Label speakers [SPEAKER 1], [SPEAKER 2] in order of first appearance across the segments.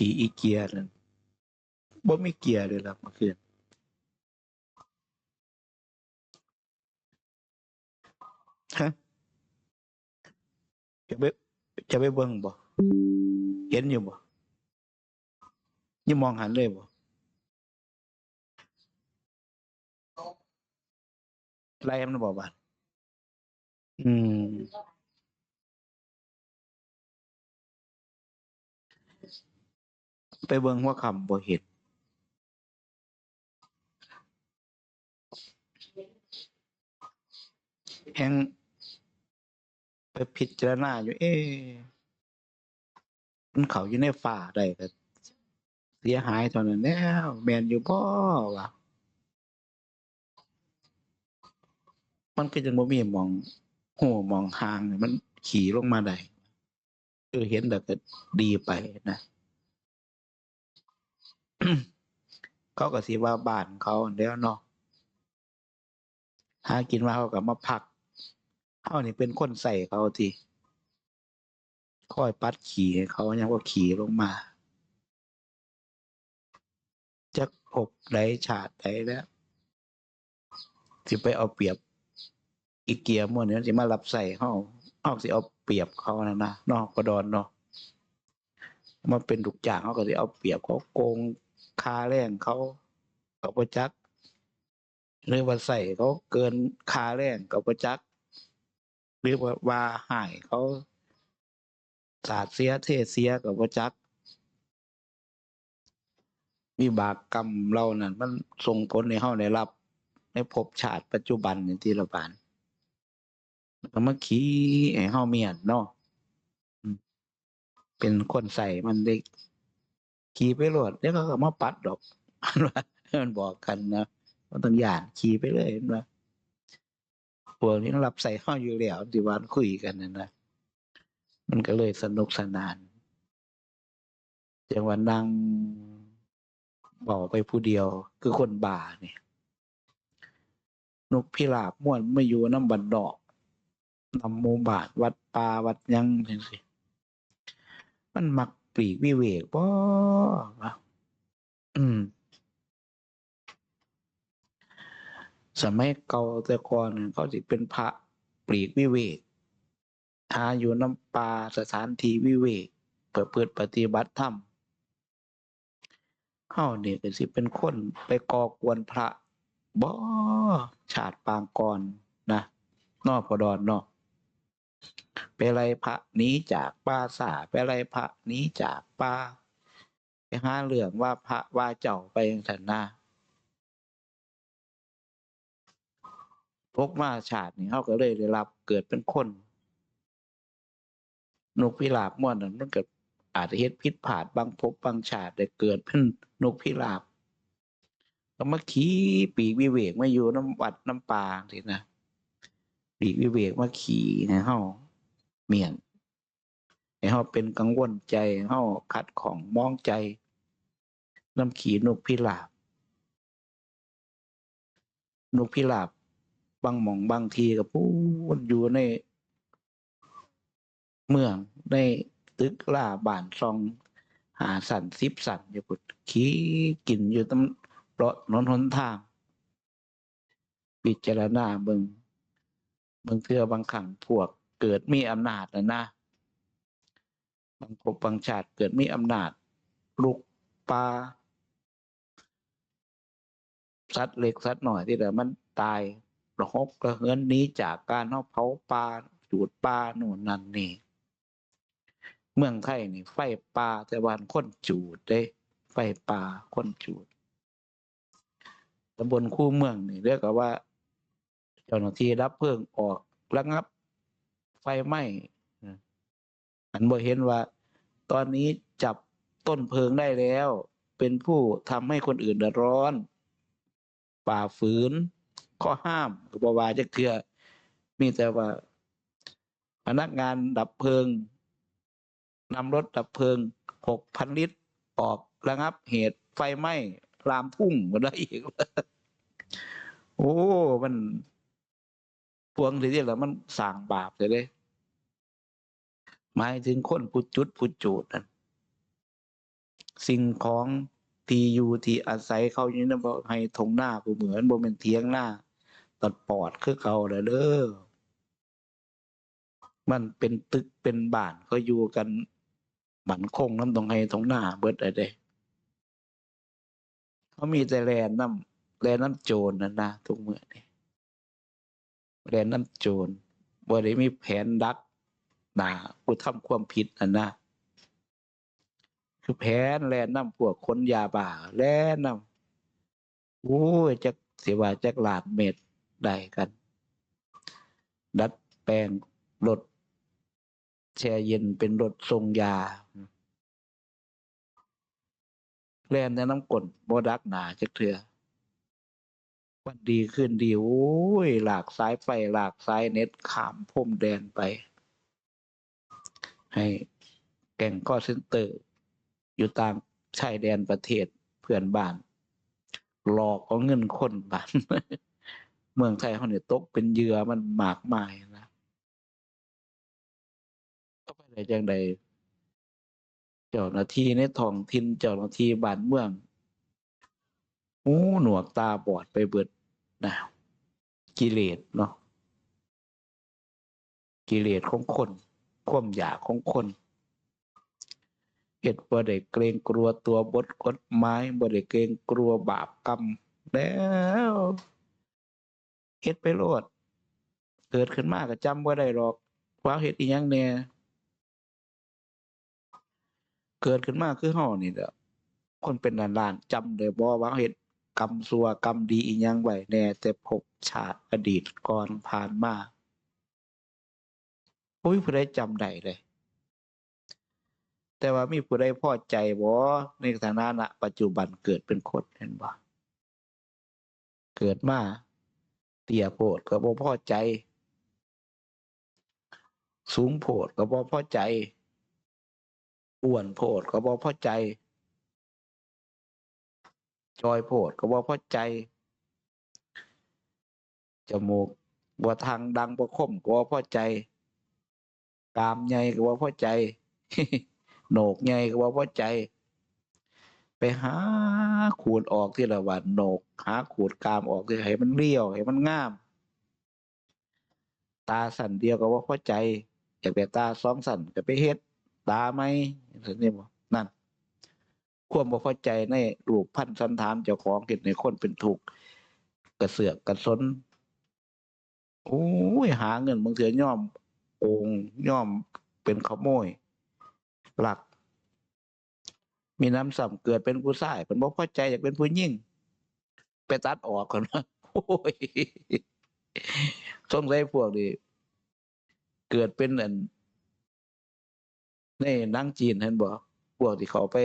[SPEAKER 1] ขี่อีเกียนั่นบ่มีเกียร์เลยล่ะเมื่อคืนฮะจะไปจะไปเบิ่งบ่เห็นอยู่บ่ยังมองหันเลยบ่ไล่มันบ่บาดอืม ไปเบิ่งหัวคำบ่เห็นแฮงไปพิจารณาอยู่ เอ๊ะมันเขาอยู่ในฝ่าได้ก็เสียหายเท่านั้นแล้วแมนอยู่บ่วะมันก็ยังบ่มีมองหูหมองหางมันขี่ลงมาได้เออเห็นแล้วก็ดีไปนะ เขาก็สิว่าบ้านเขาแล้วเนาะหากินมาเขาก็มาพักเฮานี่เป็นคนใส่เขาที่คอยปัดขี่เขายังว่าขี่ลงมาจักพบใดชาติใดแล้วสิไปเอาเปรียบ อีเกียม่วนนี้สิมารับใส่เฮาเฮาสิเอาเปรียบเขานั่นนะนาะกระดอนเนาะมาเป็นลูกจ้างเขาก็สิเอาเปรียบเขาโกง ค่าแรงเขาเขาบ่จักหรือว่าใส่เขาเกินค่าแรงเขาบ่จักหรือว่าว่าหายเขาสาดเสียเทเสียกับว่าจักวิบากกรรมเรานั่นมันส่งผลในเฮาได้รับ ในภพชาติปัจจุบันในที่ระบานก็มาขี้ให้เฮาเมียนเนาะอืมเป็นคนใส่มันได้ ขี่ไปโลดเดี๋ยวเขาก็มาปัดดอกอันว่ามันบอกกันนะว่าต้องย่านขี่ไปเลยนว่าพวกนี้รับใส่เฮาอยู่แล้วที่วานคุยกันนั่นนะมันก็เลยสนุกสนานจังหวะนั่งบอกไปผู้เดียว คือคนบ่าเนี่ยนกพิราบม่วนไม่อยู่น้ำบันดอกนำหมูบาทวัดป่าวัดยังจังสิมันมัก ลีกวิเวกบ่อืม สมัยเก่าแต่ก่อนเขาสิเป็นพระปลีกวิเวกหาอยู่น้ำป่าสถานที่วิเวกเพื่อเพื่อปฏิบัติธรรมเฮาเนี่ยก็สิเป็นคนไปก่อกวนพระบ่ชาติปางก่อนนะนอกพอดอนนาะ ไปไล่พระหนี้จากป่าสาไปไล่พระหนี้จากป่า ไปหาเรื่องว่าพระว่าเจ้าไปย่งสันนาพกมาชาตินี่เขาก็เลยได้รับเกิดเป็นคน นกพิราบม่วนนั้นมันเกิดอาจจะเฮ็ดพิษผาดบางภพบางชาติได้เกิดเป็นนกพิราบ ก็มาขี่ปีกวิเวกมาอยู่น้ำวัดน้ำปลาสินะ ปีกวิเวกมาขี่ให้เฮาเมียนให้เฮาเป็นกังวลใจห้เฮาขัดของมองใจน้ำขี่นกพิราบนกพิราบบางหม่องบางทีก็พูนอยู่ใน เมืองในตึกล่าบ้านซอง หาสันซิบสันอยู่พุดขี้กินอยู่ตำเลาะถนนหนทางพิจารณาเบิง เบิงเทือบางขังพวกเกิดมีอำนาจนะนะบางภพบางชาติเกิดมีอำนาจลุกปลาสัตว์เล็กสัตว์หน่อยที่เดี๋ยวมันตายระหบกระเฮือนนี้จากการเอาเผาปลาจูดปลาโน่นนั่นนี่ เมืองไทยนี่ ไฟป่าแต่วันค้นจูดเด้ ไฟป่าค้นจูดตำบลคู่เมืองนี่เรียกว่า เจ้าหน้าที่รับเพลิงออกระงับ ไฟไหม้อันบ่เห็นว่า ตอนนี้จับต้นเพลิงได้แล้ว เป็นผู้ทำให้คนอื่นเดือดร้อนป่าฝืน ข้อห้ามกบวาจะเทื่อมีแต่ว่า พนักงานดับเพลิงนำรถดับเพลิงหกพันลิตร ออกระงับเหตุไฟไหม้ลามทุ่งมาได้อีก โอ้ มัน พวงทีเดียวแล้วมันสร้างบาปเลยเด้หมายถึงคนผู้จุดผู้จูดนั่นสิ่งของที่อยู่ที่อาศัยเขาอยู่นั่นบ่ให้ทงหน้ากูเหมือนบ่แม่นเถียงหน้า ตัดปอดคือเขาแหละเด้อมันเป็นตึกเป็นบ้านเขาอยู่กันหมันคงน้ำตรงให้ทงหน้าเบิดอะเด้เขามีแต่แลนน้ำแลนน้ำโจรนั่นนะทุกเมื่อนี่ แลนน้ำโจรบ่ได้มีแผนดักหนาผู้ทำความผิดนั่นนะคือแผนแล่น้ำพวกคนยาบ้าแล่น้ำโอ้ยจักสิว่าจักลาดเม็ดได้กัน ดัดแปลงรถแช่เย็นเป็นรถทรงยาแล่นในน้ำกลนบ่ดักหนาจักเถื่อ วันดีขึ้นดีโอ้ยหลากสายไฟหลากสายเน็ตขามพรมแดนไป ให้แก่งข้อเซนเตอร์ อยู่ตามชายแดนประเทศเพื่อนบ้าน หลอกเอาเงินคนบ้านเมืองไทยเขาเนี่ยตกเป็นเหยื่อมันมากมายนะก็ไปได้จังใดเจ้าหน้าที่ในท้องถิ่นเจ้าหน้าที่บ้านเมืองหูหนวกตาบอดไปเบิด นะกิเลสเนาะกิเลสของคนความอยากของคนเฮ็ดบ่ได้เกรงกลัวตัวบทกฎหมายบ่ได้เกรงกลัวบาปกรรมแล้วเฮ็ดไปโลด เกิดขึ้นมาก็จำบ่ได้หรอกว่าเฮ็ดอีหยังแหน่เกิดขึ้นมาคือเฮานี่แหละคนเป็นล้านๆจำได้บ่ว่าเฮ็ด กรรมชั่วกรรมดีอีหยังไหวแน่แต่ภพชาติอดีตก่อนผ่านมาโอ้ยผู้ใดจำได้เลย แต่ว่ามีผู้ใดพอใจบ่ในฐานะณปัจจุบันเกิดเป็นคนเห็นบ่เกิดมาเตี่ยโพดก็บ่พอใจ สูงโพดก็บ่พอใจอ้วนโพดก็บ่พอใจ จอยโพดก็บ่พอใจ จมูกบ่ทางดังบ่คมก็บ่พอใจกามใหญ่ก็บ่พอใจ โหนกใหญ่ก็บ่พอใจ ไปหาขูดออกที่ละวันโหนก หาขูดกามออกที่ให้มันเรียวให้มันงาม ตาสั่นเดียวก็บ่พอใจอยากได้ตาสองสั่นก็ไปเฮ็ดตาไหมสันนี่บ่นั่น ความบ่พอใจในรูปพันธ์สันฐานเจ้าของเฮ็ดให้คนเป็นทุกกระเสือกกระสนโอ้ยหาเงินบางเทื่อย่อมโกงย่อมเป็นขโมย หลัก มีน้ำสัมเกิดเป็นผู้ชายเป็นบ่พอใจอยากเป็นผู้หญิงไปตัดออกก่อนนะโอ้ยสงสัยพวกนี้เกิดเป็นอันในหนังจีนเห็นบ่พวกที่เขาไป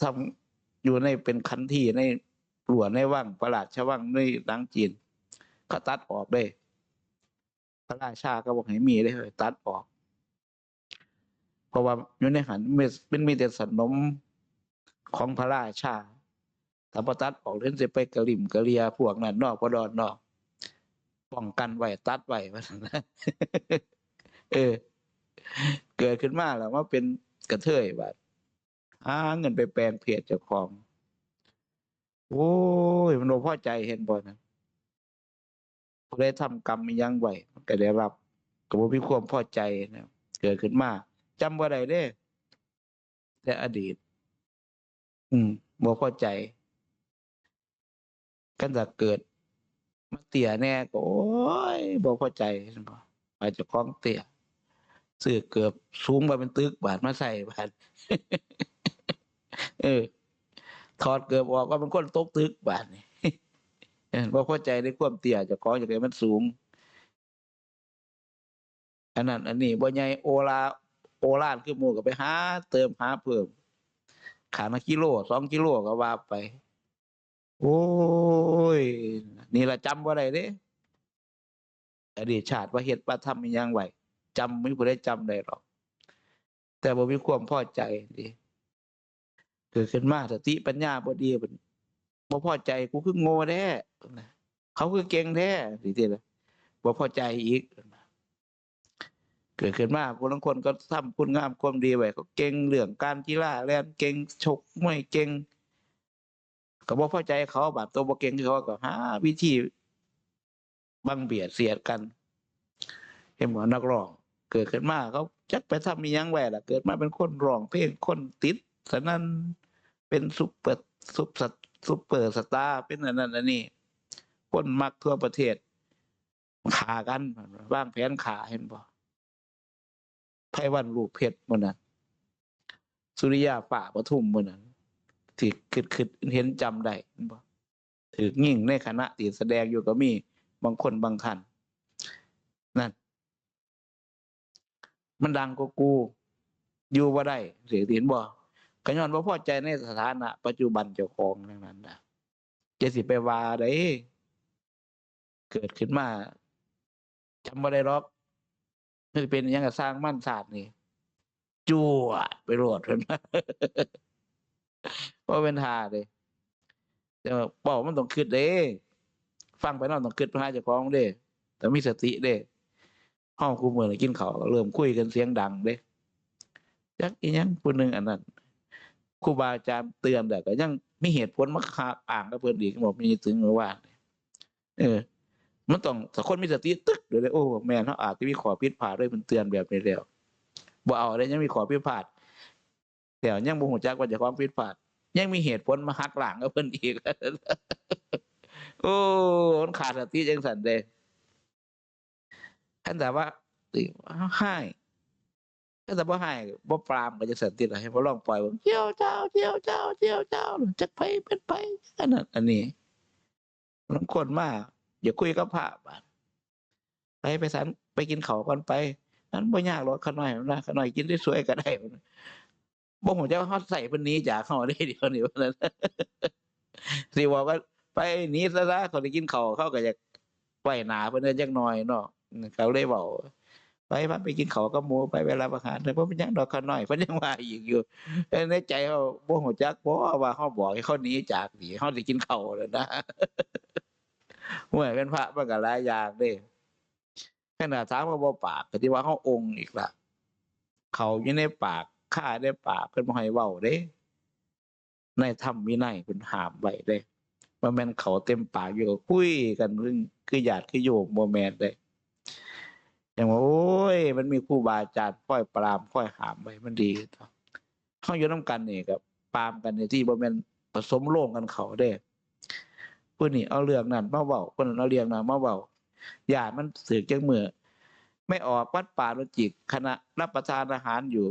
[SPEAKER 1] ทำอยู่ในเป็นคันที่ในหลวในว่างประหลาดชว่างในหนังจีนเขาตัดออกเลยพระราชาก็บอกให้มีได้เลยตัดออก เพราะว่าอยู่ในหันมีเป็นมีแต่สนมของพระราชาถ้าพอตัดออกเล่นจะไปกระลิมกระเลียพวกนั้นนอกพอดอนนอก ป้องกันไว้ตัดไว้ว่าซั่นะเออ เกิดขึ้นมาแล้วว่าเป็นกระเทยบาด หาเงินไปแปลงเพจเจ้าของ โอ้ยมันบ่พอใจเห็นบ่นะผู้ใดทำกรรมยังไหวมันก็ได้รับก็บ่มีความพอใจนะเกิดขึ้นมาจำบ่ได้เด้ แต่อดีต อืมบ่พอใจ กันถ้าเกิดมาเตี่ยแน่ก็โอ้ยบ่พอใจเห็นบ่ว่าเจ้าของเตี่ยซื้อเกือบสูงมาเป็นตึกบาทมาใส่บาท เออ ถอดเกือบออกก็เป็นคนตกตึกบาทนี่เออบ่พอใจในความเตี้ยเจ้าของจังได๋มันสูง อันนั้น อันนี้บ่ใหญ่โอลา โอลานคือหมู่ก็ไปหาเติมหาเพิ่มขางละกิโลสองกิโลก็ว่าไป โอ้ย นี่ละจำบ่าได้เด้อดีตชาติว่าเฮ็ดว่าทำอิหยังไหวจำไม่ผู้ใดจำได้หรอก แต่บ่มีความพอใจดิ เกิดขึ้นมาสติปัญญาบ่ดีมันบ่พอใจกูคือโง่แท้เขาคือเก่งแท้สิทีละบ่พอใจอีก เกิดขึ้นมาคนบางคนก็ทำคุณงามความดีไว้ก็เก่งเรื่องการกีฬาแล่นเก่งชกมวยเก่งก็บ่พอใจเขาบาดตัวบ่เก่งคือเขาก็หาวิธีบังเบียดเสียดกันเห็นหมอนักร้อง เกิดขึ้นมาเขาจักไปทำมียังแหวล่ะ เกิดมาเป็นคนร้องเพลงคนติดสนั่น เป็นซุปเปอร์ซุปสตซุปเปอร์สตาร์เป็นอันนั้นอันนี้คนมักทั่วประเทศขากันบ้างแผนขาเห็นบ่ไพวันลูกเพชรมื้อนั้นสุริยาป่าปทุมมื้อนั้นที่คิดคิดเห็นจำได้เห็นบ่ถือยิ่งในคณะที่แสดงอยู่ก็มีบางคนบางคันนั่น มันดังกว่ากู อยู่บ่ได้เสียทีนบ่ ก็ย้อนบ่พอใจในสถานะ ปัจจุบันเจ้าของทั้งนั้นนะจะสิไปว่าได้เกิดขึ้นมาจำบ่ได้หรอกมันเป็นยังก็สร้างมั่นศาสตร์นี่จั่วไปโหลดเพิ่นว่าเป็นทาเด้แต่บอกมันต้องคิดเด้ฟังไปนอนต้องคิดหาเจ้าของเด้แต่มีสติเด้ห้องคูเมือกินเขาวเริ่มคุยกันเสียงดังเด้จักอีหยังผู้หนึ่งอันนั้น ครูบาอาจารย์เตือนแต่ก็ยังมีเหตุผลมาคาอ่างกับเพิ่นอีกบอกมีถึงว่า เออ มันต้องถ้าคนมีสติตึกเดี๋ยวเลยโอ้แม่นเขาอาจจะมีขอผิพาดด้วยมันเตือนแบบนี้แล้วบ่เอาได้ยังมีขอผิพาดแต่ยังบ่ฮู้จักว่าจะความผิพาดยังมีเหตุผลมาหักหลังกับเพิ่นอีกโอ้มันขาดสติจังสันเด้ท่านแต่ว่าติให้ ท่านแต่ว่าให้บ่ปรามก็จะสันติละให้บ่ลองปล่อยว่าเจ้าเจ้าเจ้าเจ้าเจ้าเจ้าจักไปเป็นไปอันนั้นอันนี้บางคนมากอย่าคุยกับพระบาดไปไปสันไปกินเขาก่อนไปนั้นบ่ยากหรอกขน้อยนะขน้อยกินได้สวยก็ได้บ่ฮู้จักว่าเฮาใส่เพิ่นนี้จากเฮาได้เดี๋ยวนี้ว่านั้นสิบอกว่าไปนี้ซะซะเขาได้กินข้าเขาก็อยากไหวหนาเพิ่นเด้อจักหน่อยเนาะเขาเลยเว้า ไปพาไปกินเขากับหมูไปเวลาอาหารแต่บ่เป็นยังดอกขาน้อยเพิ่นยังว่าอีกอยู่แต่ในใจเขาบ่ฮู้จักบ่ว่าเฮาบอกให้เขาหนีจากสิเฮาสิกินเขาวแล้วนะห่วยเป็นพระมันก็หลายอย่างเด้ขนาดถามว่าบ่ปากก็ที่ว่าเฮาองค์อีกล่ะเขาอยู่ในปากข้าในปากเพิ่นบ่ให้เว้าเด้ ในธรรมวินัยเพิ่นห้ามไว้เด้ว่แม่นเขาเต็มปากอยู่ก็คุยกันเรื่องคือญาติคือโยมบ่แม่นเด้ อย่างว่าโอ้ย มันมีครูบาอาจารย์ค่อยปรามค่อยหามไว้มันดีต่อเฮาอยู่นํกันนี่ก็ปรามกันในที่บ่แม่นผสมโรงกันเขาเด้ผู้นี้เอาเรื่องนั้นมาเว้าคนนั้นเอาเรื่องนั้นมาเว้าญาติมันเสึกจังเมื้อไม่ออกวัดป่าโลจิกขณะรับประทานอาหารอยู่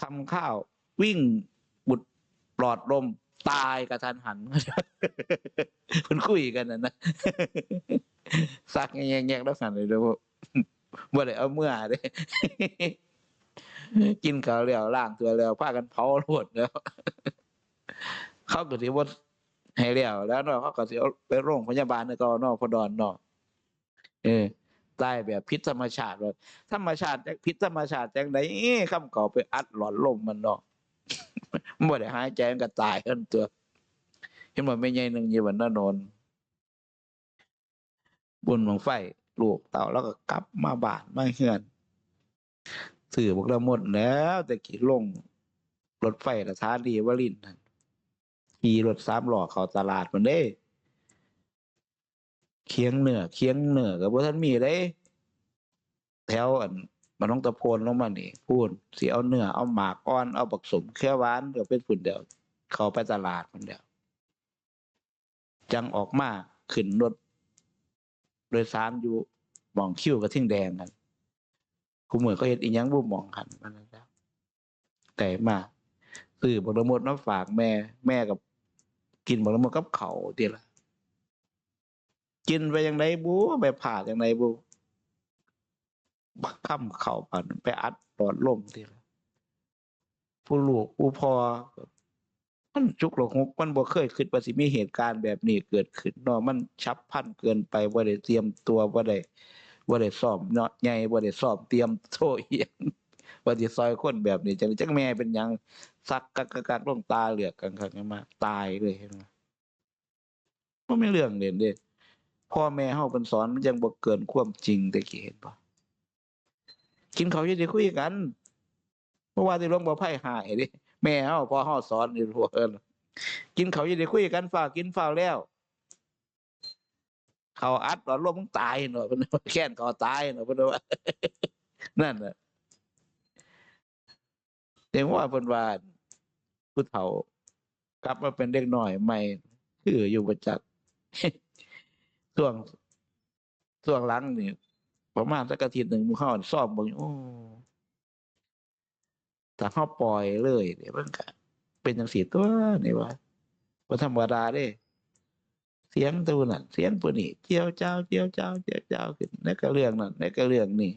[SPEAKER 1] ทำข้าววิ่งบุดปลอดลม ตายกระทันหันเพิ่นคุยกันนะนะซักแยกๆแล้วสั่นเลยด้อบ่บ่ได้เอาเมื่อเด้กินข้าวแล้วล้างตัวแล้วพากันเผาโลดแล้ว เขาก็สิบ่าให้แล้วแล้วเนาะเขาก็สิเอาไปโรงพยาบาลนึก็นาะพอดอนเนาะเออตายแบบพิษธรรมชาติว่าธรรมชาติพิษธรรมชาติจังไดคำเก่าไปอัดหลอดลมมันเนาะ มันบ่ได้หายใจมันก็ตายกันตัวเห็นว่าไม่ใหญ่หนึ่งยู่วันนนนบุญของไฟลูกเต่าแล้วก็กลับมาบานมาเฮือนสื่อพวกเราหมดแล้ว แต่ขี่ลงรถไฟสถานีวรินขี่รถสามหล้อเขาตลาดมันเด้ เคียงเหนือเคียงเหนือกับบ่ทันมีเด้ แถวอัน มันต้องตะโพนลงมานี่พูดสิเอาเนื้อเอาหมากอ่อนเอาบักสมแค่หวานก็เป็นฝุ่นเดียว เขาไปตลาดมันเดียว จังออกมาขึ้นรถโดยสารอยู่มองคิ้วกับทิ้งแดงกันกูเหมือนเขาเห็นอีหยังบ่หมองหันมันแล้วแต่มาซื้อบักละมดมาฝากแม่ แม่กับ กินบักละมดกับเขาเดียวละกินไปยังไงบูไปผ่าจังไดบู บักค่ำเข้าปันไปอัดปอดลมทีละผู้ลูกผู้พอมันจุกหลกหกมันบ่เคยคิดว่าสิมีเหตุการณ์แบบนี้เกิดขึ้นเนาะมันฉับพันเกินไปบ่าได้เตรียมตัวบ่าได้บ่าได้ซ้อมเนาะใหญ่บ่ได้ซ้อมเตรียมโตเอียงว่าสิซอยคนแบบนี้จังจังแม่เป็นหยังซักกักกักลงตาเหลือกกันคักมาตายเลยเห็นบ่บ่มีเรื่องเด่นเด้พ่อแม่เฮาเพิ่นสอนมันยังบ่เกินความจริงแต่กี้เห็นบ่ กินเขาวอยี่ได้คุยกันเพราะว่าที่หลวงบ่ไพ่หายดิแม่เฮาพ่อเฮาสอนนี่พวเอินกินเขาวอยี่ได้คุยกันฝ้ากินฝ้าวแล้วเขาอัดว่าลมมึงตายเนาะเพิ่นแค้นเขาตายเนาะเพิ่นว่านั่นน่ะแต่ว่าเพิ่นว่าผู้เฒ่ากลับมาเป็นเด็กหน้อยใหม่คืออยู่ประจักษ์ช่วงช่วงหลังนี่ ประมาณสักอาทิตย์หนึ่งมู่เข้าซ่อมเบิ่งโอ้ถ้าเฮาปล่อยเลยเดี๋ยวมันก็เป็นจังซี่ตัวนี่ว่าบ่ธรรมดาเด้เสียงตัวนั้นเสียงตัวนี้เจียวเจ้าเจียวเจ้าเจียวเจ้าขึ้นในก็เรื่องนั้นในก็เรื่องนี้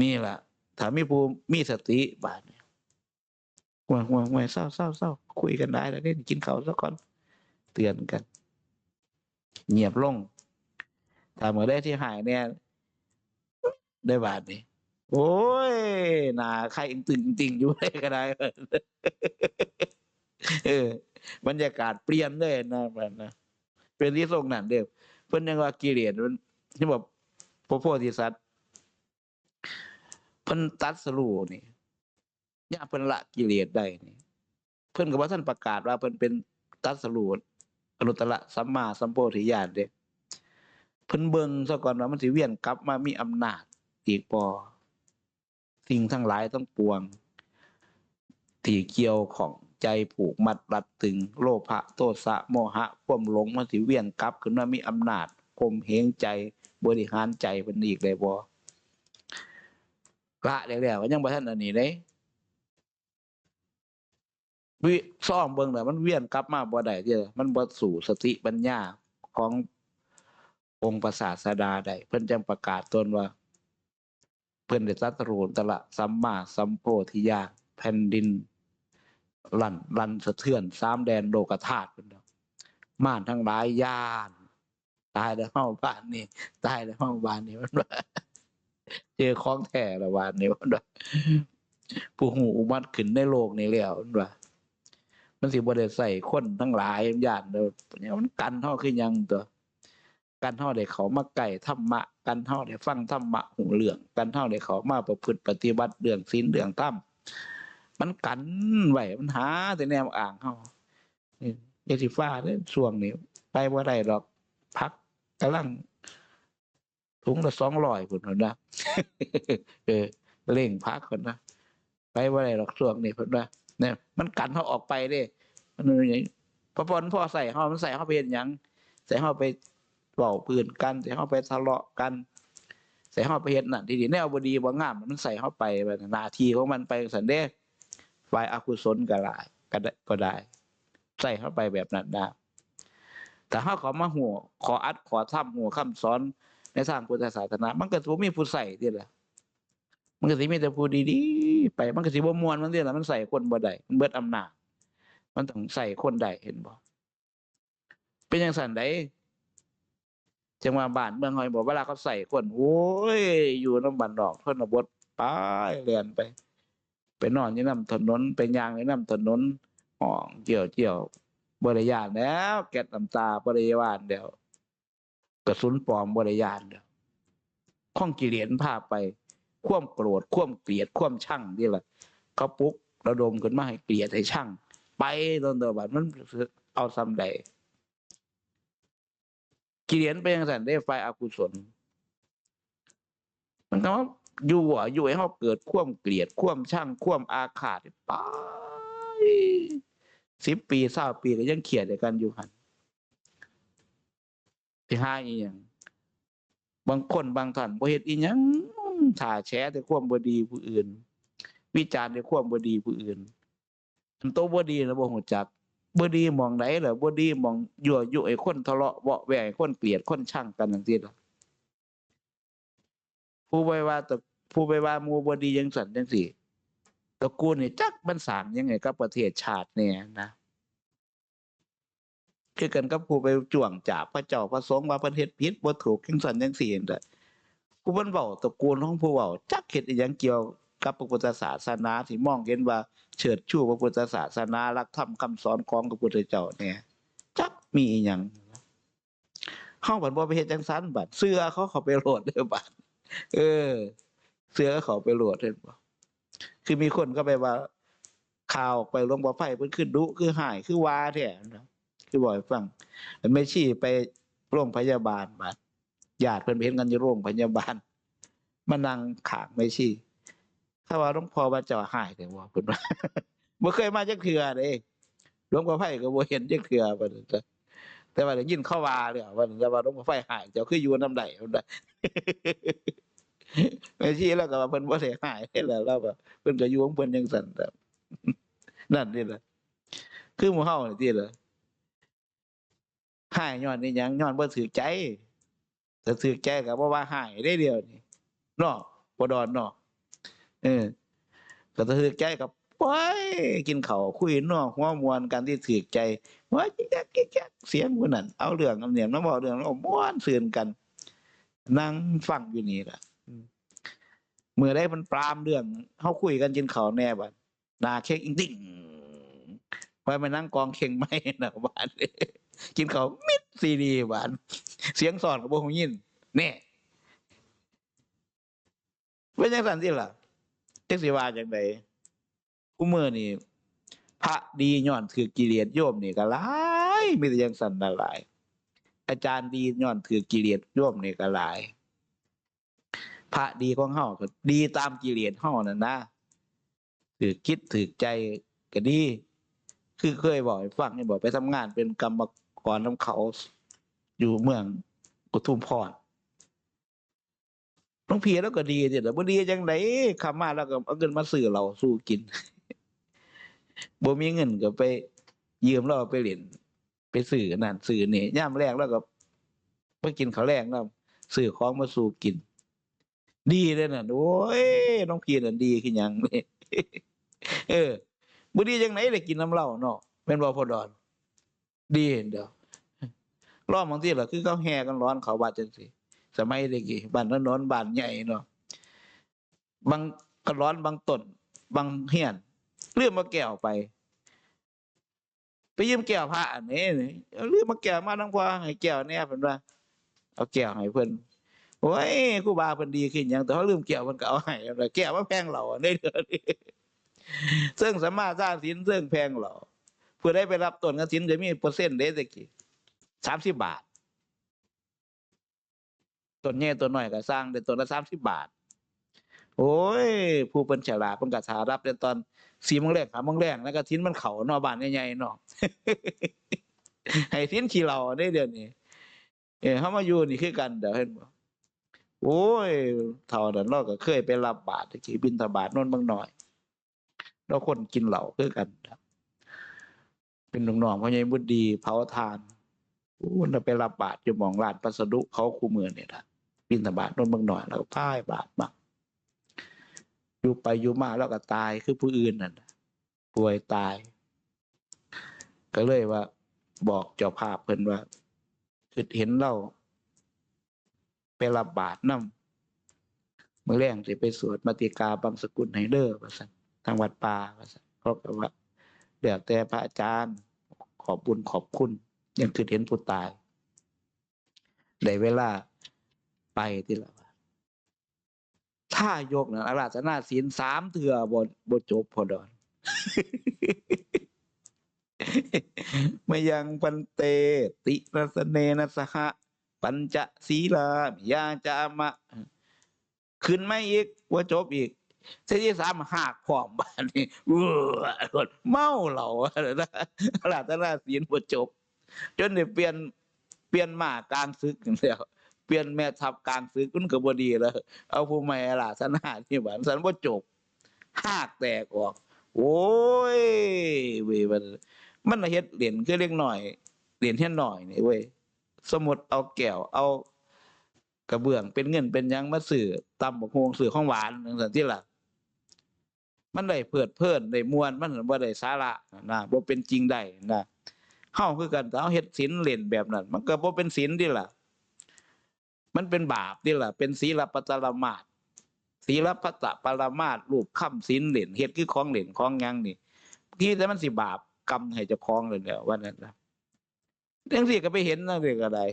[SPEAKER 1] นี่ล่ะถ้ามีผู้มีสติบาดเนี่ยห่วยห่วยห่วยเศร้าเศร้าเศร้าคุยกันได้แล้วเนี่ยกินข้าวซะก่อนเตือนกันเงียบลง ถ้าเมื่อได้ที่หายเนี่ย ได้บาทนี่โอ้ยนาใครอิงตึงติงอยู่ได้ก็ได้เออบรรยากาศเปลี่ยนเลยนะมันนะเป็นที่ทรงนั่นเดียวเพิ่นยังว่ากิเลสมันที่บอกพระโพธิสัตว์เพิ่นตัดสรู้นี่ย่าเพิ่นละกิเลสได้นี่ เพิ่นก็บ่ท่านประกาศว่าเพิ่นเป็นตัดสรู้อนุตตรสัมมาสัมโพธิญาณเด้ เพิ่นเบิงซะก่อนว่ามันสิเวียนกลับมามีอำนาจอีกบ่สิ่งทั้งหลายทั้งปวง ที่เกี่ยวของใจผูกมัดรัดตึง โลภะโทสะโมหะความหลงมันสิเวียนกลับขึ้นมามีอำนาจข่มเหงใจบริหารใจเพิ่นอีกได้บ่ละแล้วแล้วยังบ่ทันอันนี้เด้วิซ่อมเบิ่งแล้วมันเวียนกลับมาบ่ได้เด้อมันบ่สู่สติปัญญาของ องค์ประสาสดาได้เพิ่นจังประกาศตนว่า เพิ่นได้ตรัสรู้ตละสัมมาสัมโพธิญาณแผ่นดินลั่นลั่นสะเทือนสามแดนโลกธาตุเพิ่นเนาะม่านทั้งหลายย่าน ตายแล้วเฮาบ้านนี่ตายแล้วเฮาบ้านนี่มันว่าเจอของแท้ละบานนี่มันว่าผู้หูอุมัดขึ้นในโลกนี่แล้วมันว่ามันสิบ่ได้ใส่คนทั้งหลายย่านเด้อเนี่ยมันกันเฮาคือหยังตัว กันเฮาได้เขามาใกล้ธรรมะกันเฮาได้ฟังธรรมะหูเรื่องกันเฮาได้เขามาประพฤติปฏิบัติเรื่องศีลเรื่องธรรมมันกันไหวมันหาแต่แนวอ่างเฮานี่ยาสีฟ้าเด้อช่วงนี้ไปบ่ได้ดอกพักกำลังถุงละ200พุ่นพุ่นนะเออเร่งพักคนนะไปบ่ได้ดอกช่วงนี้คนนะเนี่ยมันกันเฮาออกไปเด้มันอย่างพอพอนพอใส่เฮามันใส่เฮาไปเฮ็ดหยังใส่เฮาไป เว้าปืนกันใส่เฮาไปทะเลาะกัน ใส่เฮาไปเฮ็ดนั่นที่ๆแนวบดีบ่งามมันใส่เฮาไปนาทีของมันไปจันเด้ฝ่ายอกุศลก็ได้ก็ได้ก็ได้ ใส่เข้าไปแบบนั้นได้แต่ถ้าขามาหัวขออัดขอทำหัวคำสอนในทางพุทธศาสนา มันก็สิบ่มีผู้ใส่เด้ล่ะมันก็สิมีแต่ผู้ดีๆไปมันก็สิบ่มวนมันเด้ล่ะมันใส่คนบ่ได้มันเบิดอำนาจมันต้องใส่คนได้เห็นบ่เป็นจังซั่นได จังว่าบ้านเมืองเฮาบอกเวลาเขาใส่คนโอ้ย อยู่น้ำบ้านนอกชนบทไปเรียนไป ไปนอนอยู่น้ำถนนไปยางอยู่น้ำถนนห้องเกี่ยวเกี่ยวบริยานแล้ว แก๊สน้ำตาบริยานเดียวกระสุนปลอมบริยานเดียวข้องกิเลสพาไป ควมโกรธคว่มเกลียดควมช่างนี่แหละเขาปลุกระดมกันมาให้เกลียดให้ช่าง ไปตอนเดียวบัดมันเอาซ้ำใด กิเลสไปยังสันได้ไฟอกุศล มันก็ว่าอยู่อะอยู่ให้เขาเกิดควมเกลียดควมช่างควมอาฆาตไปสิบปีเศร้าปีก็ยังเขียดกันอยู่หันที่ห้าอีหยังบางคนบางท่านบ่เฮ็ดอีหยังถ่าแฉแต่ควมบดีผู้อื่น วิจารณ์แต่ควมบดีผู้อื่นอันโตบดีแล้วบ่ฮู้จัก บ่ดีมองไหนเหรอบ่ดีมองยั่วยุให้คนทะเลาะเบาะแวงให้คนเกลียดคนช่างกันจังซี่ล่ะผู้ไปว่าแต่ผู้ไปว่ามูบดียังสันจังสี่ตระกูลนี่จักมันสร้างยังไงกับประเทศชาติเนี่ยนะคือกันกับผู้ไปจ่วงจับพระเจ้าพระสงฆ์ว่าประเทศผิดบ่ถูกจังสันจังสี่นั่นแหละผู้เพิ่นเว้าตระกูลของผู้เว้าจักเฮ็ดอีหยังเกี่ยว กับพระพุทธศาสนาที่มองเห็นว่าเชิดชูพระพุทธศาสนาหลักธรรมคำสอนของพระพุทธเจ้าเนี่ยจักมีอีหยังเฮาบัดบ่ไปเฮ็ดจังซั่นบัดเสื้อเขาเขาไปโหลดเด้อบัดเออ เสื้อเขาไปโหลดเห็นบ่คือมีคนก็ไปว่า ข่าวไปลงบ่อไฟเพิ่นขึ้นดุคือหายคือวาแท้นะคือบ่ให้ฟังไม่ชี้ไปโรงพยาบาลบาดญาติเพิ่นไปเห็นกันอยู่โรงพยาบาลมานั่งขางไม่ชี้ ถ้าว่าหลวงพ่อว่าเจ้าหายแต่ว่าเพิ่นว่าบ่เคยมาจักเทื่อเด้หลวงพ่อไฟก็บ่เห็นจักเทื่อว่แต่ว่าได้ยินเขาว่าเลยว่าแต่ว่าหลวงพ่อไฟหายเจ้าคืออยู่นำใดเพิ่นว่าแม่ชี้แล้วก็ว่าเพิ่นบ่ได้หายแล้วเราก็เพิ่นก็อยู่ของเพิ่นจังซั่นแหละนั่นนี่แหละคือหมู่เฮานี่ติล่ะหายย้อนนี่หยังย้อนบ่ถูกใจถ้าถูกใจก็บ่ว่าหายได้เดียวนี่เนาะบ่ดอนเนาะ เออก็ถ้าถูกใจก็ปล่อยกินข้าวคุยเนาะหัวมวนกันที่ถูกใจว่าจักจักเสียงผู้นั้นเอาเรื่องเอาเนี่ยมาบอกเรื่องแล้วก็ม่วนซื่นกันนั่งฟังอยู่นี่ล่ะเมื่อได้มันปรามเรื่องเฮาคุยกันกินข้าวแน่บัดหน้าเค้กอิงติ่งไว้มานั่งกองเข่งไม้น่ะบาดกินข้าวมิดซีดีบาดเสียงสอนก็บ่ฮู้ยินแน่เป็นจังซั่นติล่ะ จักสิว่าจังไดผู้มื้อนี่พระดีย้อนถือกิเลสโยมนี่ก็หลายมีแต่จังซั่นน่ะหลาย อาจารย์ดีย้อนถือกิเลสโยมนี่ก็หลาย พระดีของเฮาก็ดีตามกิเลสเฮานั่นนะถือคิดถือใจก็ดี คือเคยบอกให้ฟังให้บอกไปทำงานเป็นกรรมกรนำเขา อยู่เมืองกุทุมพร หลวงเพี่แล้วก็ดีเดี๋ยวบ่ดีจังไดคำมาแล้วก็เอาเงินมาซื้อเราสู้กินบ่มีเงินก็ไป ยืมเราไปเล่นไปซื้อนั่นซื้อนี่ย่ามแรกแล้วก็ไปกินข้าวแรงแล้วซื้อของมาสู้กิน ดีเลยน่ะโอ้ยน้องเพีน่ะดีขึ้นยังนี่เออบ่ดีจังไหนได้กินน้ำเหล้าเนาะแม่นบ่พอดอน ดีเห็นเด้อรอบบางทีล่ะคือเขาแห่กันร้อนเขาบาดจังซี่ สมัยเด็กกี้บ้านนนบ้านใหญ่เนาะบางก็ร้อนบางต้นบางเฮียนเลื่อมมาแก้วไป ไปยืมแก้วพระอันนี้นี่เอาเลื่อมมาแก้วมาทั้งพอให้แก้วแน่เพิ่นว่า เอาแก้วให้เพิ่นโอ้ยครูบาเพิ่นดีขึ้นยังแต่เขาลืมแก้วเพิ่นก็เอาให้แล้วแก้วมาแพงเราได้เด้อนี่ซึ่งสมมาสร้างสินซึ่งแพงเราผู้ใดไปรับต้นกสินจะมีเปอร์เซ็นต์เด้ตะกี้30บาท ต้นใหญ่ต้นน้อยก็สร้างได้ต้นละ30บบาท โอ้ย ผู้เพิ่นฉลาดเพิ่นก็สารับได้ตอน4โมงแรก5โมงแรกแล้วก็สินมันเขานาะบ้านใหญ่ๆเนาะให้สินขี้เหล้าได้เดี๋ยวนี้เออเฮามาอยู่นี่คือกันเด้อเห็นบ่โอ้ยเท่านั้นเราก็เคยไปรับบาตรตะกี้บิณฑบาตโน่นบางหน่อย เราคนกินเหล้าคือกันเป็นหน้องๆพ่อใหญ่บุญดีเผาทานโอ้เราไปรับบาตรอยู่หมองลานพัสดุเขาคู่มือเนี่ยนะ บิณฑบาตนนบางหน่อยแล้วก็พ่ายบาตรมาอยู่ไปอยู่มาแล้วก็ตายคือผู้อื่นนั่นน่ะป่วยตาย ก็เลยว่า บอกเจ้าภาพเพิ่นว่าคือเห็นเราไปรับบาตรนำมื้อแรงสิไปสวดมาติกาบางสกุลให้เด้อว่าซั่นทางวัดป่าว่าซั่นเขาก็ว่าแล้วแต่พระอาจารย์ขอบบุญขอบคุณยังคือเห็นผู้ตายได้เวลา ไปที่ละถ้ายกนะอาราธนาศีลสามเถื่อบ่บ่จบพอดอนมยังปันเตติรสเนนะสหะ ปัญจศีลายาจามะ ขึ้นไม่อีกว่าจบอีกเส้นที่สามหากพร้อมบ้านนี้เว้อเมาเหล่าอะไราตนาศีลว่าจบ จนได้เปลี่ยนเปลี่ยนมากลางซึกแล้ว ปลี่ยนแม่ทัพกลางซึกมันก็บ่ดีแล้วเอาผู้ใหม่หลาสนาที่บ้านสันว่าจบหากแตกออก โอ้ยเว้ยมันมันเฮ็ดเหรียญคือเล็กหน่อยเหรียญเฮ็ดหน่อยนี่เว้ยสมมุติเอาแก้วเอา กระเบื้องเป็นเงินเป็นยังมาซื้อตำบักฮวงซื้อของหวานจังซั่นติล่ะมันได้เพิดเพลินได้มวนมันบ่ได้สาระนะบ่เป็นจริงได้นะเฮาคือกันแต่เฮาเฮ็ดศีลเล่นแบบนั้น มันก็บ่เป็นศีลติล่ะ มันเป็นบาปติล่ะเป็นศีลปัตรมาสศีลปัตตปรมาสรูปค่ำศีลเล่นเฮ็ดคือของเล่นของยังนี่ที่แต่มันสิบาปกรรมให้เจ้าของเลยแหล้วว่านั่นล่ะจังซี่ก็ไปเห็นจังซี่ก็ได้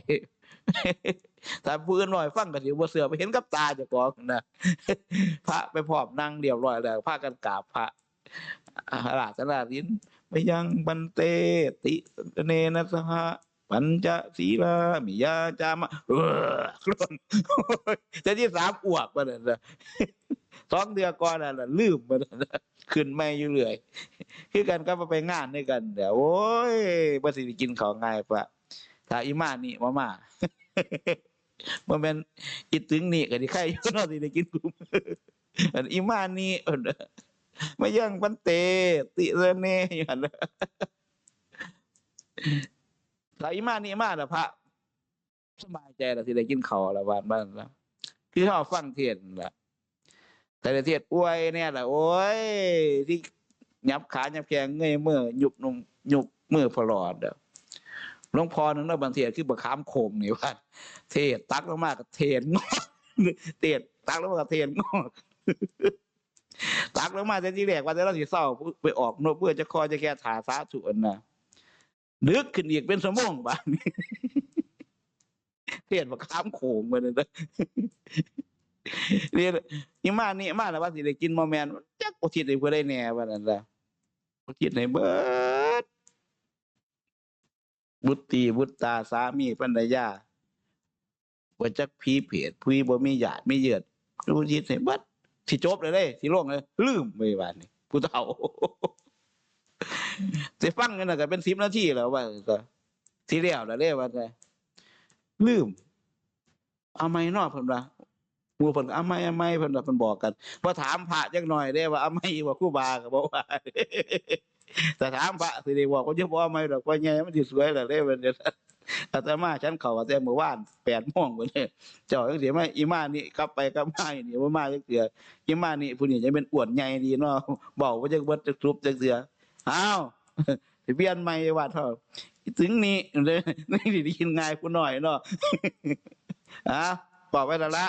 [SPEAKER 1] ถ้าผู้อื่นน้อยฟังก็สิบ่เชื่อไปเห็นกับตาเจ้าของนะพระไปพรอมนั่งเรียบร้อยแล้วพากันกราบพระอาราธนาศีลไปยังบันเตติเนนะสหะ ปัญจศีลามิยาจามะเออจะที่สามอวกมาเนี่ยนะสองเดือนก่อนน่ะลืมมาเนี่ยขึ้นไม่อยู่เรื่อยคือกันก็มาไปงานด้วยกันเดี๋ยวโอ้ยบ่สิได้กินของง่ายปะถ้าอีมานี่มามาบ่แม่นอีตึงนี่ก็สิใครอยู่นาะสิได้กินกุมอันอีมานี่เอิ้นมายังปันเตติเรเนอยู่หั่นน่ะ ถ้าอีมานี่มาน่ะพระสบายใจแล้วสิได้กินข้าวล้วบ้านบ้านแล้วคือเฮาฟังเทศน์นั่นล่ะแต่ละเทศน์ป่วยเนี่ยละโอ้ยที่ยับขายับแขงเงยเมื่อหยุบนุ่มหยุบมือพลอดเด้อหลวงพ่อนึงเนะบางเทศคือบักขามโคมนี่ว่าเทศน์ตักลงมากเทศน์งอกเทศน์ตักลงมากเทศน์งอกตักลงมาแต่ที่แรกว่าแต่เราสิเศร้าไปออกโนเพื่อจะคอยจะแก้ถาสาธุนนะ ดึกขึ้นอีกเป็นชั่วโมงบานี้เทศน์บักขามโขงมาเลยนะเรียนอีมานี่มาแล้วว่าสิได้กินบ่แมนจักบ่ทิศให้เพิ่นได้แหน่ว่านั่นละบ่ทิศให้เบิดบุตรีบุตตาสามีภรรยาบ่จักผีเพศผู้บ่มีญาติมีเยือดรู้ทิศให้เบิดสิจบเลยเด้สิลงเลยลืมไปบาดนี้ผู้เฒ่า สิฟังกันนะก็เป็น10นาทีแล้วว่าก็สิแล้วแล้วเด้ว่าแต่ลืม เอาไม่นอกเพิ่นว่าหมู่เพิ่นเอาไม่เอาไม่เพิ่นว่าเพิ่นบอกกันพอถามพระจักหน่อยได้ว่าเอาไม่ว่าครูบาก็บอกว่าแต่ถามพระสิได้บอกว่าจะบ่เอาไม่ดอกว่าไงมันสิสวยล่ะเด้เพิ่นจะอาตมาฉันเข้าแต่เมื่อวาน8:00นพุ่นเด้เจ้าจังสิมาอีมานี่กลับไปกลับมาอยู่นี่บ่มาจักเทื่ออีมานี่ผู้นี้จะเป็นอ้วนใหญ่ดีเนาะเว้าบ่จักเบิดจักทุบจักเทื่อ อ้าวเปลี่ยนใหม่ว่าเถอะถึงนี้เลยนี่ได้กินง่ายกูหน่อยเนาะอะบอกไว้แล้วละ